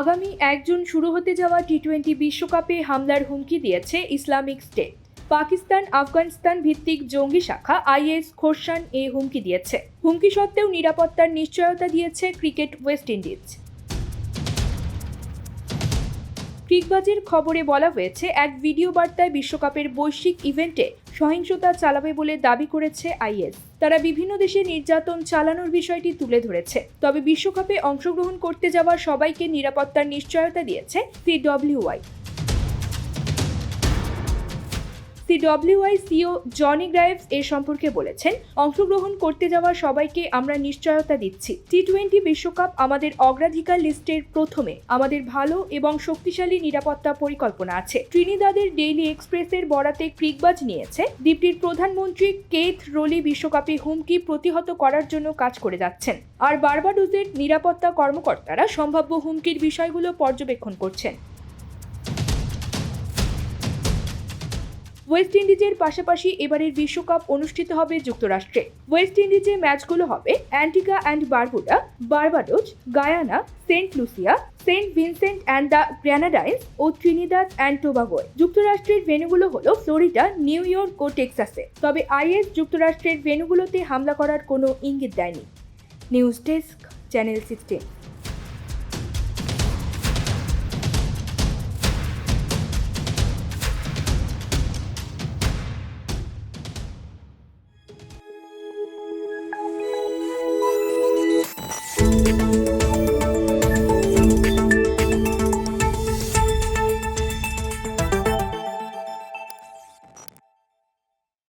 আগামী এক জুন শুরু হতে যাওয়া টি টোয়েন্টি বিশ্বকাপে হামলার হুমকি দিয়েছে ইসলামিক স্টেট। পাকিস্তান, আফগানিস্তান ভিত্তিক জঙ্গি শাখা আইএস খোরশান এ হুমকি দিয়েছে। হুমকি সত্ত্বেও নিরাপত্তার নিশ্চয়তা দিয়েছে ক্রিকেট ওয়েস্ট ইন্ডিজ। ক্রিকবাজের খবরে বলা হয়েছে, এক ভিডিও বার্তায় বিশ্বকাপের বৈশ্বিক ইভেন্টে সহিংসতা চালাবে বলে দাবি করেছে আইএস। তারা বিভিন্ন দেশে নির্যাতন চালানোর বিষয়টি তুলে ধরেছে। তবে বিশ্বকাপে অংশগ্রহণ করতে যাওয়া সবাইকে নিরাপত্তার নিশ্চয়তা দিয়েছে সিডব্লিউআই। সিডব্লিউআই সিও জনি গ্রাইভস এ সম্পর্কে বলেছেন, অংশগ্রহণ করতে যাওয়া সবাইকে আমরা নিশ্চয়তা দিচ্ছি। টি টোয়েন্টি বিশ্বকাপ আমাদের অগ্রাধিকার লিস্টের প্রথমে আমাদের ভালো এবং শক্তিশালী নিরাপত্তা পরিকল্পনা আছে। ট্রিনিদাদের ডেইলি এক্সপ্রেসের বরাতে ক্রিকবাজ নিয়েছে। দ্বীপটির প্রধানমন্ত্রী কেথ রোলি বিশ্বকাপে হুমকি প্রতিহত করার জন্য কাজ করে যাচ্ছেন। আর বার্বাডোসের নিরাপত্তা কর্মকর্তারা সম্ভাব্য হুমকির বিষয়গুলো পর্যবেক্ষণ করছেন। ওয়েস্ট ইন্ডিজের পাশাপাশি এবারের বিশ্বকাপ অনুষ্ঠিত হবে যুক্তরাষ্ট্রে। ওয়েস্ট ইন্ডিজে ম্যাচগুলো হবে Antigua and Barbuda Barbados, Guyana, Saint Lucia, Saint Vincent and the Grenadines O Trinidad and টোবাগোয় যুক্তরাষ্ট্রের ভেন্যুগুলো হলো ফ্লোরিডা, নিউ ইয়র্ক ও টেক্সাসে। তবে আইএস যুক্তরাষ্ট্রের ভেন্যুগুলোতে হামলা করার কোনো ইঙ্গিত দেয়নি। News desk, channel sixteen.